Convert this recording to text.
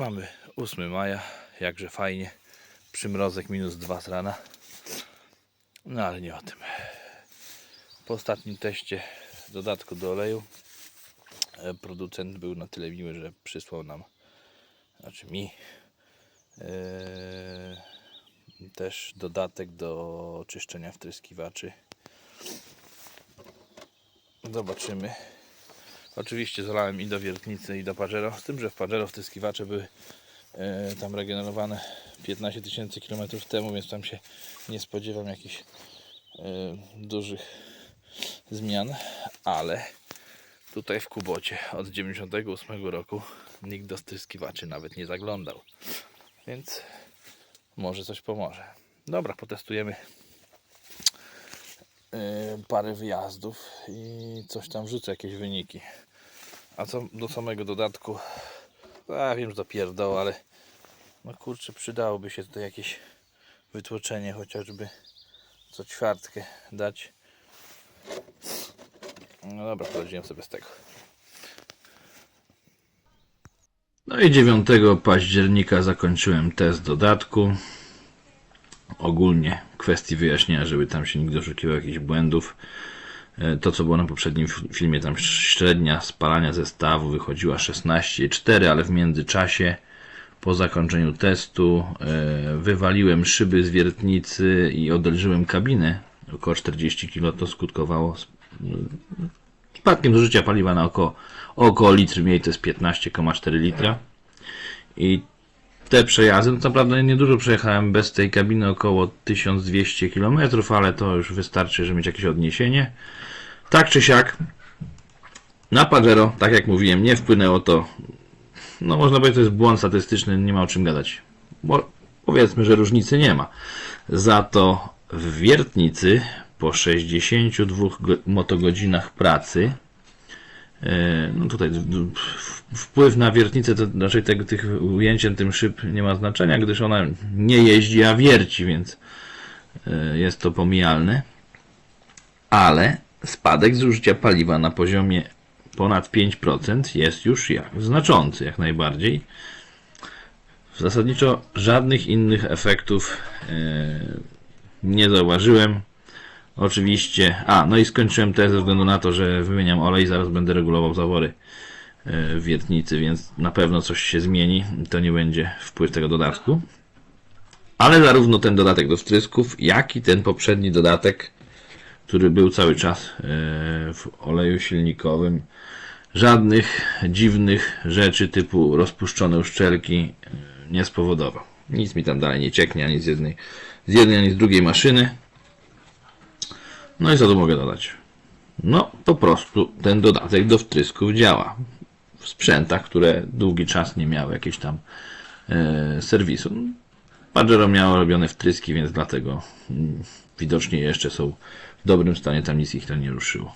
Mamy 8 maja, jakże fajnie. Przymrozek minus 2 z rana. No ale nie o tym. Po ostatnim teście dodatku do oleju e, producent był na tyle miły, że przysłał nam, znaczy mi, e, też dodatek do czyszczenia wtryskiwaczy. Zobaczymy. Oczywiście zalałem i do wiertnicy i do Pajero, z tym, że w Pajero wtryskiwacze były e, tam regenerowane 15 tysięcy km temu, więc tam się nie spodziewam jakichś e, dużych zmian, ale tutaj w Kubocie od 98 roku nikt do wtryskiwaczy nawet nie zaglądał, więc może coś pomoże. Dobra, potestujemy parę wyjazdów i coś tam wrzucę, jakieś wyniki. A co do samego dodatku, a wiem, że to pierdoła, ale no kurczę, przydałoby się tutaj jakieś wytłoczenie, chociażby co ćwiartkę dać. No dobra, poradziłem sobie z tego. No i 9 października zakończyłem test dodatku. Ogólnie kwestii wyjaśnienia, żeby tam się nikt doszukiwał jakichś błędów. E, To, co było na poprzednim filmie, tam średnia spalania zestawu wychodziła 16,4, ale w międzyczasie po zakończeniu testu e, wywaliłem szyby z wiertnicy i odelżyłem kabinę. Około 40 kg to skutkowało sp- spadkiem zużycia paliwa na około, około litr mniej, to jest 15,4 litra. I te przejazdy, no naprawdę niedużo przejechałem bez tej kabiny, około 1200 km, ale to już wystarczy, żeby mieć jakieś odniesienie. Tak czy siak, na Pajero, tak jak mówiłem, nie wpłynęło to, no można powiedzieć, to jest błąd statystyczny, nie ma o czym gadać. Bo powiedzmy, że różnicy nie ma. Za to w wiertnicy po 62 go- motogodzinach pracy No tutaj wpływ na wiertnicę to raczej tego, tych ujęciem tym szyb nie ma znaczenia, gdyż ona nie jeździ, a wierci, więc e, jest to pomijalne. Ale spadek zużycia paliwa na poziomie ponad 5% jest już znaczący, jak najbardziej. Zasadniczo żadnych innych efektów e, nie zauważyłem. Oczywiście. A, no i skończyłem test ze względu na to, że wymieniam olej, zaraz będę regulował zawory e, w wiertnicy, więc na pewno coś się zmieni. To nie będzie wpływ tego dodatku. Ale zarówno ten dodatek do wtrysków, jak i ten poprzedni dodatek, który był cały czas e, w oleju silnikowym, żadnych dziwnych rzeczy typu rozpuszczone uszczelki e, nie spowodował. Nic mi tam dalej nie cieknie ani z jednej, z jednej ani z drugiej maszyny. No i co tu mogę dodać? No, po prostu ten dodatek do wtrysków działa. W sprzętach, które długi czas nie miały jakiegoś tam e, serwisu. Pajero miało robione wtryski, więc dlatego mm, widocznie jeszcze są w dobrym stanie, tam nic ich to nie ruszyło.